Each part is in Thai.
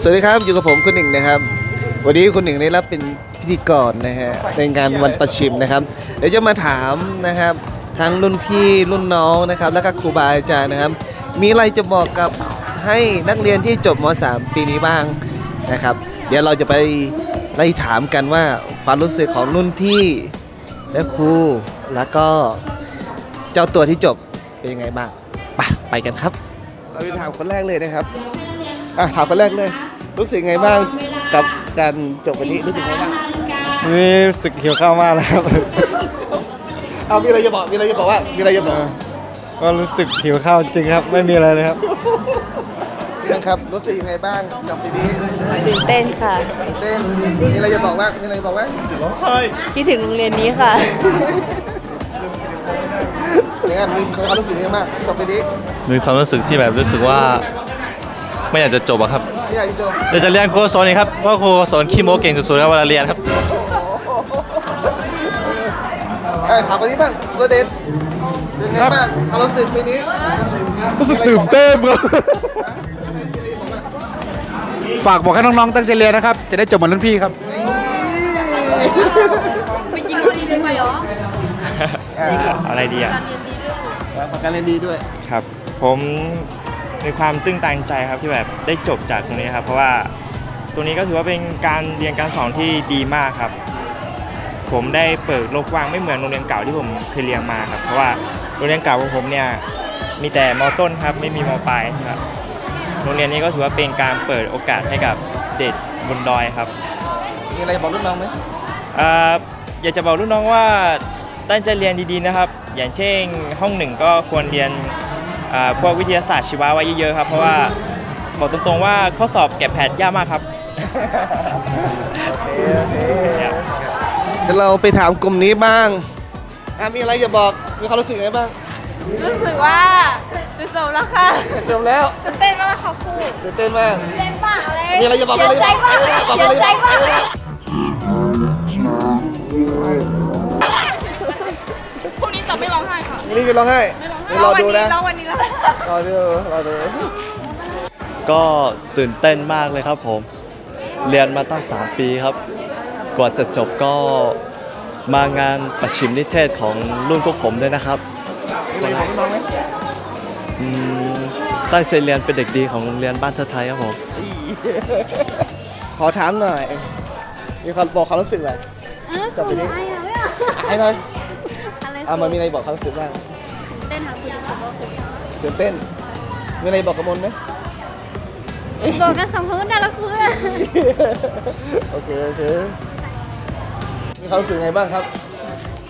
สวัสดีครับอยู่กับผมคุณหนึ่งนะครับ วันนี้คุณหนึ่งได้รับเป็นพิธีกรนะฮะในงานวันประชิมนะครับ เดี๋ยวจะมาถามนะครับทั้งรุ่นพี่รุ่นน้องนะครับ แล้วก็ครูบาอาจารย์นะครับ มีอะไรจะบอกกับให้นักเรียนที่จบม .3 ปีนี้บ้างนะครับ เดี๋ยวเราจะไปไล่ถามกันว่าความรู้สึกของรุ่นพี่และครูแล้วก็เจ้าตัวที่จบเป็นยังไงบ้างไปไปกันครับ เราไปถามคนแรกเลยนะครับ อะ ถามคนแรกเลย รู้สึกไงบ้างกับการจบวันนี้รู้สึกไงบ้างนี่รู้สึกหิวข้าวมากแล้วครับ เอามีอะไรจะบอกมีอะไรจะบอกว่ามีอะไรจะบอกก็รู้สึกหิวข้าวจริงครับ ไม่มีอะไรเลยครับยังครับรู้สึกยังไงบ้างกับปีนี้ตื่นเต้นค่ะเต้นมีอะไรจะบอกบ้างมีอะไรจะบอกบ้างคิดถึงโรงเรียนนี้ค่ะยังไงมีความรู้สึกยังไงบ้างจบปีนี้มีความรู้สึกที่แบบรู้สึกว่า ไม่อยากจะจบอะครับ ที่อยากจะจบอยากจะเรียนครูสอนนี่ครับเพราะครูสอนขี้โม้เก่งสุดๆครับเวลาเรียนครับเอ้ยถามคนนี้บ้างสุรเดชเป็นไงบ้างความรู้สึกปีนี้รู้สึกตื่นเต้นครับฝากบอกให้น้องๆตั้งใจเรียนนะครับ จะได้จบเหมือนรุ่นพี่ครับ ไปกินคนนี้ด้วยไหมเหรออะไรดีอะประกันเรียนดีด้วย ครับ ผม มีความตื้นตันใจครับที่แบบได้จบจากตรงนี้ครับ เพราะว่าตรงนี้ก็ถือว่าเป็นการเรียนการสอนที่ดีมากครับ ผมได้เปิดโลกกว้างไม่เหมือนโรงเรียนเก่าที่ผมเคยเรียนมาครับ เพราะว่าโรงเรียนเก่าของผมเนี่ยมีแต่มต้นครับไม่มีมปลายครับโรงเรียนนี้ก็ถือว่าเป็นการเปิดโอกาสให้กับเด็กบนดอยครับมีอะไรบอกรุ่นน้องไหมเอ่ออยากจะบอกรุ่นน้องว่าตั้งใจเรียนดีๆนะครับ อย่างเช่นห้องหนึ่งก็ควรเรียน อ่าพวกวิทยาศาสตร์ชีวะไว้เยอะๆครับเพราะว่าบอกตรงๆว่าข้อสอบแกะแพทยากมากครับ โอเคโอเคเดี๋ยวเราไปถามกลุ่มนี้บ้างอะมีอะไรจะบอกมีความรู้สึกยังไงบ้างรู้สึกว่าจะจบแล้วค่ะจบแล้วตื่นเต้นมากค่ะครูตื่นเต้นมาก เต้นมากเลยมีอะไรจะบอกเสียใจมากเลยบอกเสียอะไรใจมากเลยพรุ่งนี้จะไม่ร้องไห้ค่ะนี่ไปร้องไห้ เดี๋ยวรอดูนะร้องวันนี้แล้วรอดูรอดูก็ตื่นเต้นมากเลยครับผม เรียนมาตั้ง 3 ปีครับ กว่าจะจบก็มางานประชิมนิเทศของรุ่นพวกผมด้วยนะครับมีอะไรจะบอกรุ่นน้องไหมอืมตั้งใจเรียนเป็นเด็กดีของโรงเรียนบ้านเทอไทยครับผม ขอถามหน่อย มีความบอกความรู้สึกอะไรจบไปนี้ไอ้หน่อยอะไรอะมันมีอะไรบอกความรู้สึกบ้างเต้นค่ะครูจะจบแล้วครูตื่นเต้นมีอะไรบอกกระมลไหมบอกกันสองคนได้แล้วครูโอเคโอเคมีความรู้สึกไงบ้างครับ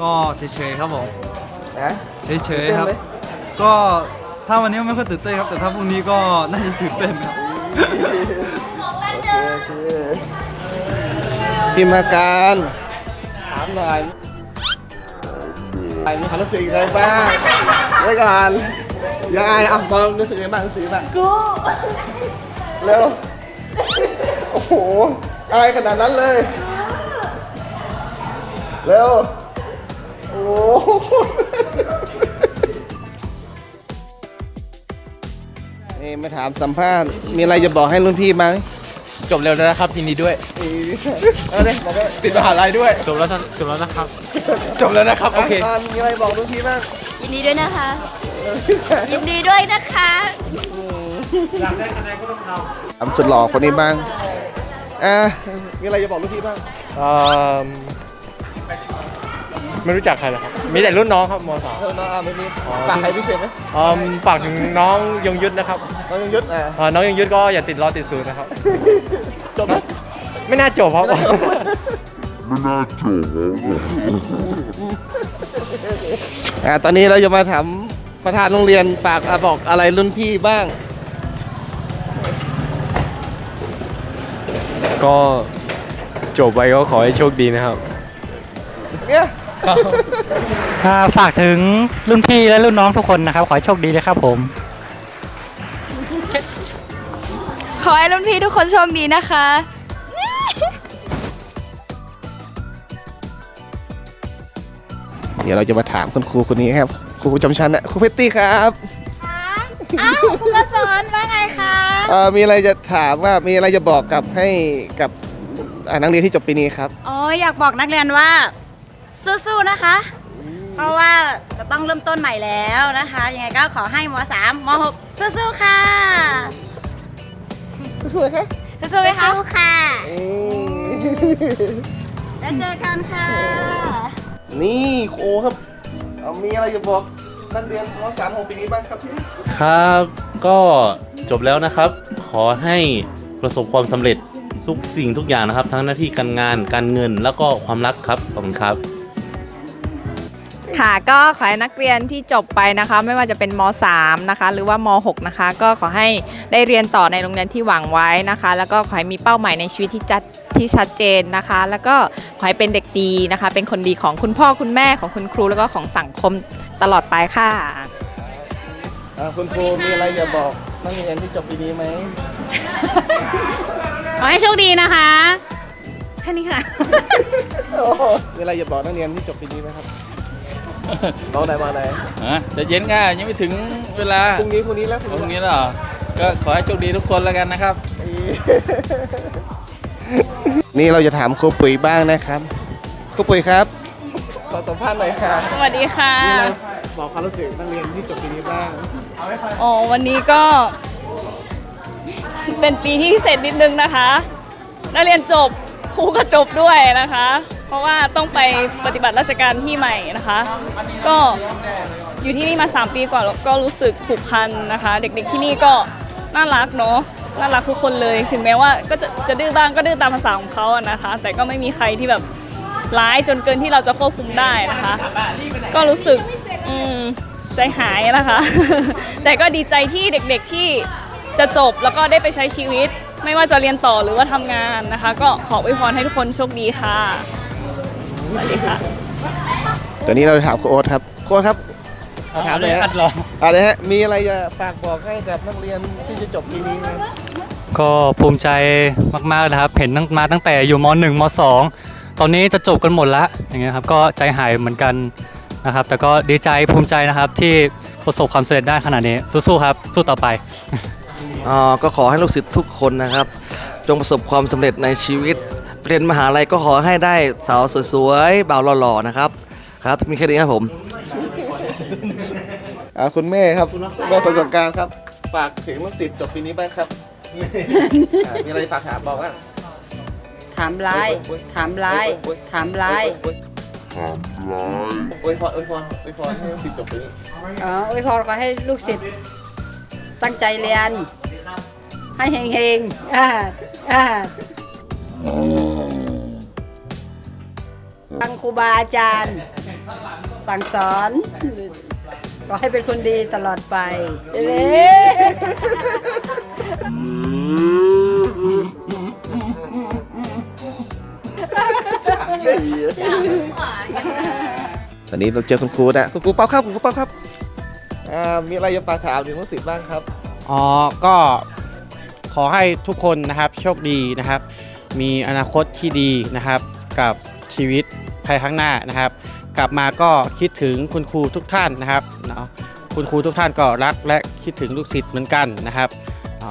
ก็เฉยๆครับผมนะเฉยตื่นๆเต้นครับไหมก็ถ้าวันนี้ไม่ค่อยตื่นเต้นครับ แต่ถ้าพรุ่งนี้ก็น่าจะตื่นเต้นครับโอเคโอเคพิมพ์อาการถามหน่อย มีความรู้สึกยังไงบ้างไว้ก่อนยังไงอะบอลรู้สึกยังไงบ้างรู้สึกยังไงบ้างกูเร็วโอ้โหอายขนาดนั้นเลยเร็วโอ้โหนี่มาถามสัมภาษณ์มีอะไรจะบอกให้รุ่นพี่ไหม จบเร็วแล้วนะครับยินดีด้วยเอาเลยบอกเลยติดมหาลัยด้วย จบแล้วจบแล้วนะครับ จบแล้วนะครับโอเคะมีอะไรบอกรุ่นพี่บ้างยินดีด้วยนะคะ ยินดีด้วยนะคะถามสุดหล่อคนนี้บ้างอะมีอะไรจะบอกรุ่นพี่บ้างอ่า ไม่รู้จักใครเลยครับ มีแต่รุ่นน้องครับมสาม เออน้องอะไม่มีฝากใครพิเศษไหมฝากถึงน้องยงยุทธนะครับน้องยงยุทธอะเอ่อน้องยงยุทธก็อย่าติดรอติดศูนย์นะครับ จบไหม ไม่น่าจบครับอะตอนนี้เราจะมาถามประธานโรงเรียนฝากอะบอกอะไรรุ่นพี่บ้าง ก็จบไปก็ขอให้โชคดีนะครับ เนี่ย อ่าฝากถึงรุ่นพี่และรุ่นน้องทุกคนนะครับ ขอให้โชคดีนะครับผม ขอให้รุ่นพี่ทุกคนโชคดีนะคะ เดี๋ยวเราจะมาถามคุณครูคนนี้ครับครูประจำชั้นนะครูเพตตี้ครับอ้าวคุณกสอนว่าไงคะเอ่อมีอะไรจะถามว่ามีอะไรจะบอกกับให้กับอ่านักเรียนที่จบปีนี้ครับ อ๋ออยากบอกนักเรียนว่า สู้ๆนะคะ เพราะว่าจะต้องเริ่มต้นใหม่แล้วนะคะ ยังไงก็ขอให้ม .3 ม .6 สู้ๆค่ะช่วยครับสู้ๆไหมคะสู้ค่ะเอ้ยแล้วเจอกันค่ะ นี่โครูครับเอามีอะไรจะบอกนักเรียนมสามของปีนี้บ้างครับ ครับก็จบแล้วนะครับ ขอให้ประสบความสำเร็จทุกสิ่งทุกอย่างนะครับ ทั้งหน้าที่การงานการเงินแล้วก็ความรักครับขอบคุณครับ ค่ะก็ขอให้นักเรียนที่จบไปนะคะ ไม่ว่าจะเป็นม .3 นะคะ หรือว่าม .6 นะคะ ก็ขอให้ได้เรียนต่อในโรงเรียนที่หวังไว้นะคะ แล้วก็ขอให้มีเป้าหมายในชีวิตที่จัดที่ชัดเจนนะคะ แล้วก็ขอให้เป็นเด็กดีนะคะ เป็นคนดีของคุณพ่อคุณแม่ของคุณครูแล้วก็ของสังคมตลอดไปค่ะ อ่าคุณครูมีอะไรจะบอกนักเรียนที่จบปีนี้ไหม ขอให้โชคดีนะคะแค่นี้ค่ะโอ้โหมีอะไรจะบอกนักเรียนที่จบปีนี้ไหมครับ บอกไหนมาไหนฮะใจะเย็นค่ะยังไม่ถึงเวลาพรุ่งนี้พรุ่งนี้แล้วพรุ่งนี้แล้วเหรอก็ขอให้โชคดีทุกคนแล้วกันนะครับ นี่เราจะถามครูปุ๋ยบ้างนะครับครูปุ๋ยครับ ขอสัมภาษณ์หน่อยค่ะสวัสดีค่ะมีอะไรบอกความรู้สึกนักเรียนที่จบปีนี้บ้างอ๋อวันนี้ก็ เป็นปีที่พิเศษนิดนึงนะคะ นักเรียนจบครูก็จบด้วยนะคะเพ ราะว่าต้องไปปฏิบัติราชการที่ใหม่นะคะ ก็อยู่ที่นี่มา 3 ปีกว่าแล้วก็รู้สึกผูกพันนะคะ เด็กๆที่นี่ก็น่ารักเนาะน่ารักทุกคนเลยถึงแม้ว่าก็จะจะดื้อบ้างก็ดื้อตามภาษาของเขาอะนะคะ แต่ก็ไม่มีใครที่แบบร้ายจนเกินที่เราจะควบคุมได้นะคะ ก็รู้สึกอืมใจหายนะคะ แต่ก็ดีใจที่เด็กๆที่จะจบแล้วก็ได้ไปใช้ชีวิต ไม่ว่าจะเรียนต่อหรือว่าทำงานนะคะ ก็ขออวยพรให้ทุกคนโชคดีค่ะ สวัสดีค่ะตอนนี้เราจะถามครูโอ๊ตครับครูโอ๊ตครับถามเลยฮะอะไรฮะมีอะไรจะฝากบอกให้กับนักเรียนที่จะจบปีนี้ไหมก็ภูมิใจมากๆนะครับ เห็นตั้งมาตั้งแต่อยู่ม .1 ม .2 ตอนนี้จะจบกันหมดละอย่างเงี้ยครับก็ใจหายเหมือนกันนะครับ แต่ก็ดีใจภูมิใจนะครับที่ประสบความสำเร็จได้ขนาดนี้สู้ๆครับสู้ต่อไปอ่าก็ขอให้ลูกศิษย์ทุกคนนะครับ จงประสบความสำเร็จในชีวิต เรียนมหาลัยก็ขอให้ได้สาวสวยๆบ่าวหล่อๆนะครับ ครับมีแค่นี้ครับผมอ่าคุณแม่ครับแม่ประสบการณ์ครับ ฝากถึงลูกศิษย์จบปีนี้บ้างครับอ่ามีอะไรฝากถามบอกว่าถามร้าย ถามร้าย ถามร้ายอวยพรอวยพรอวยพรให้ลูกศิษย์จบปีนี้อ๋ออวยพรขอให้ลูกศิษย์ตั้งใจเรียน ให้เฮงๆอ่าอ่า ฟังครูบาอาจารย์ สั่งสอนก็ให้เป็นคนดีตลอดไปเอ๊ะตอนนี้เราเจอคุณครูนะคุณครูเป้าครับคุณครูเป้าครับอ่ามีอะไรจะฝากถามถึงลูกศิษย์บ้างครับ อ๋อ ก็ขอให้ทุกคนนะครับโชคดีนะครับ มีอนาคตที่ดีนะครับกับชีวิต ภายข้างหน้านะครับ กลับมาก็คิดถึงคุณครูทุกท่านนะครับเนาะคุณครูทุกท่านก็รักและคิดถึงลูกศิษย์เหมือนกันนะครับอ๋อ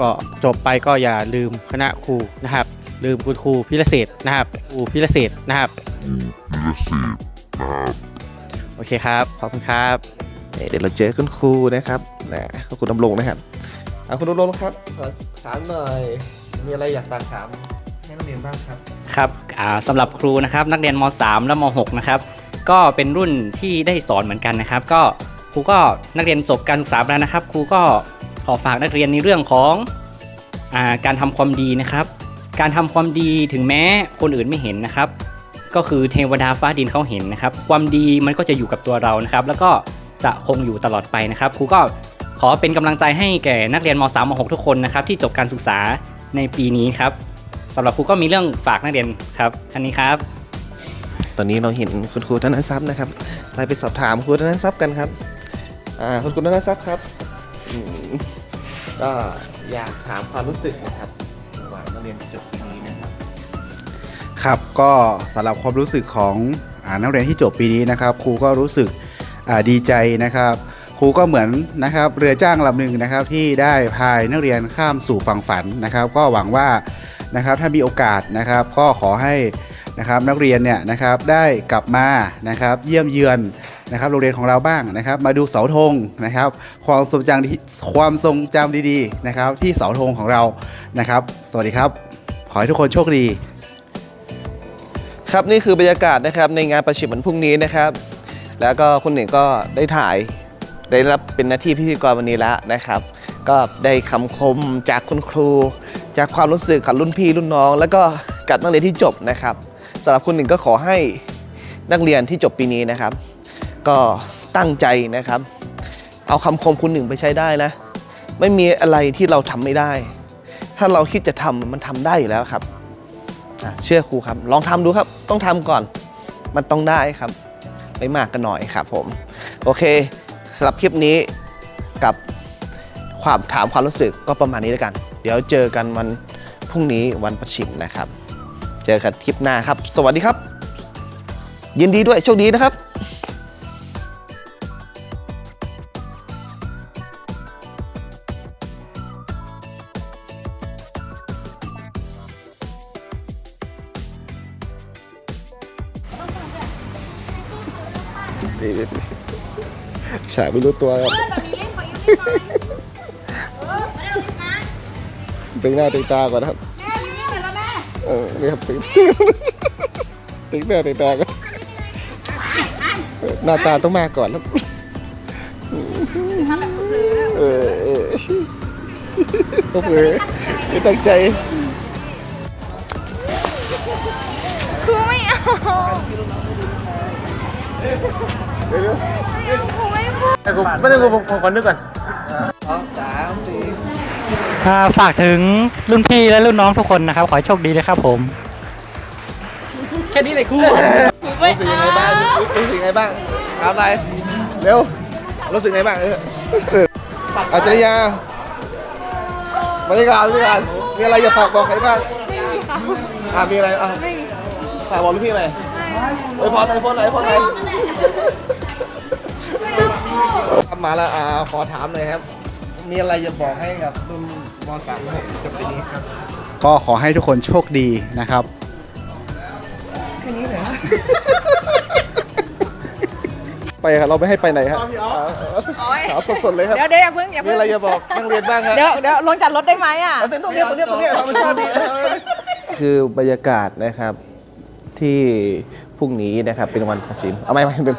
ก็จบไปก็อย่าลืมคณะครูนะครับ ลืมคุณครูพิรเศษนะครับครูพิรเศษนะครับโอเคครับขอบคุณครับเดี๋ยวเราเจอคุณครูนะครับนะคุณครูดำรงนะครับอ่าคุณดำรงครับขอถามหน่อยมีอะไรอยากฝากถามให้นักเรียนบ้างครับ ครับสำหรับครูนะครับนักเรียนม .3 และม .6 นะครับก็เป็นรุ่นที่ได้สอนเหมือนกันนะครับ ก็ครูก็นักเรียนจบการศึกษาแล้วนะครับ ครูก็ขอฝากนักเรียนในเรื่องของอการทำความดีนะครับ การทำความดีถึงแม้คนอื่นไม่เห็นนะครับ ก็คือเทวดาฟ้าดินเขาเห็นนะครับ ความดีมันก็จะอยู่กับตัวเรานะครับ แล้วก็จะคงอยู่ตลอดไปนะครับครูก็ขอเป็นกำลังใจให้แก่นักเรียนม .3 ม .6 ทุกคนนะครับที่จบการศึกษาในปีนี้ครับ สำหรับครูก็มีเรื่องฝากนักเรียนครับท่านนี้ครับ ตอนนี้เราเห็นคุณครูธนทรัพย์นะครับไปไปสอบถามครูธนทรัพย์กันครับอ่าคุณครูธนทรัพย์ครับอืมก็อยากถามความรู้สึกนะครับระหว่างนักเรียนจบปีนี้นะครับ ครับก็สำหรับความรู้สึกของอานักเรียนที่จบปีนี้นะครับ ครูก็รู้สึกอ่าดีใจนะครับ ครูก็เหมือนนะครับเรือจ้างลำหนึ่งนะครับที่ได้พายนักเรียนข้ามสู่ฝั่งฝันนะครับ ก็หวังว่า นะครับถ้ามีโอกาสนะครับก็ขอให้นะครับนักเรียนเนี่ยนะครับได้กลับมานะครับเยี่ยมเยือนนะครับโรงเรียนของเราบ้างนะครับ มาดูเสาธงนะครับ ความทรงจำที่ความทรงจำดีๆนะครับ ที่เสาธงของเรานะครับ สวัสดีครับ ขอให้ทุกคนโชคดี ครับนี่คือบรรยากาศนะครับในงานประชิมวันพรุ่งนี้นะครับ แล้วก็คุณหนึ่งก็ได้ถ่ายได้รับเป็นหน้าที่พิธีกรวันนี้แล้วนะครับ ก็ได้คำคมจากคุณครู จากความรู้สึกของรุ่นพี่รุ่นน้อง แล้วก็กับนักเรียนที่จบนะครับสำหรับคุณหนึ่งก็ขอให้นักเรียนที่จบปีนี้นะครับ ก็ตั้งใจนะครับ เอาคำคมคุณหนึ่งไปใช้ได้นะ ไม่มีอะไรที่เราทำไม่ได้ ถ้าเราคิดจะทำมันทำได้อยู่แล้วครับเชื่อครูครับ ลองทำดูครับ ต้องทำก่อน มันต้องได้ครับไม่มากก็น้อยครับผม โอเคสำหรับคลิปนี้กับความถามความรู้สึกก็ประมาณนี้แล้วกัน เดี๋ยวเจอกันวันพรุ่งนี้วันประชิมนะครับ เจอกันคลิปหน้าครับ สวัสดีครับ ยินดีด้วยโชคดีนะครับฉากไม่รู้ตัวครับ ตึงหน้าตึงตาก่อนนะครับเออนี่ครับตึงตึงหน้าตึงตาก่อนหน้าตาต้องมาก่อนครับเออเออก็เผลอไม่ตั้งใจครูไม่เอาไม่ได้กูผมขอนึกก่อน ฝากถึงรุ่นพี่และรุ่นน้องทุกคนนะครับ ขอให้โชคดีนะครับผม แค่นี้เลยครูรู้สึกยังไงบ้างรู้รู้สึกยังไงบ้างถามอะไรเร็วรู้สึกยังไงบ้างเออเอออาจารยาบรรยากาศบรรยากาศมีอะไรจะฝากบอกใครบ้างอ่ามีอะไรอะฝากบอกลูกพี่หน่อยไอพรไอพรไหนไอพรไหนทำมาแล้วอ่าขอถามหน่อยครับ มีอะไรจะบอกให้กับรุ่น มสามหกจบปีนี้ครับ ก็ขอให้ทุกคนโชคดีนะครับ แค่นี้เลยฮะไปครับเราไม่ให้ไปไหนฮะโอ๊ยถามสดๆเลยครับเดี๋ยวเดี๋ยวอย่าเพิ่งอย่ามีเพิ่งอะไรจะบอกนักเรียนบ้างครับเดี๋ยวเดี๋ยวลงจากรถได้ไหมอะ เอาตรงนี้ตรงนี้ตรงนี้ธรรมชาติดี คือบรรยากาศนะครับที่พรุ่งนี้นะครับเป็นวันประชิมเอาไม่ไม่เป็น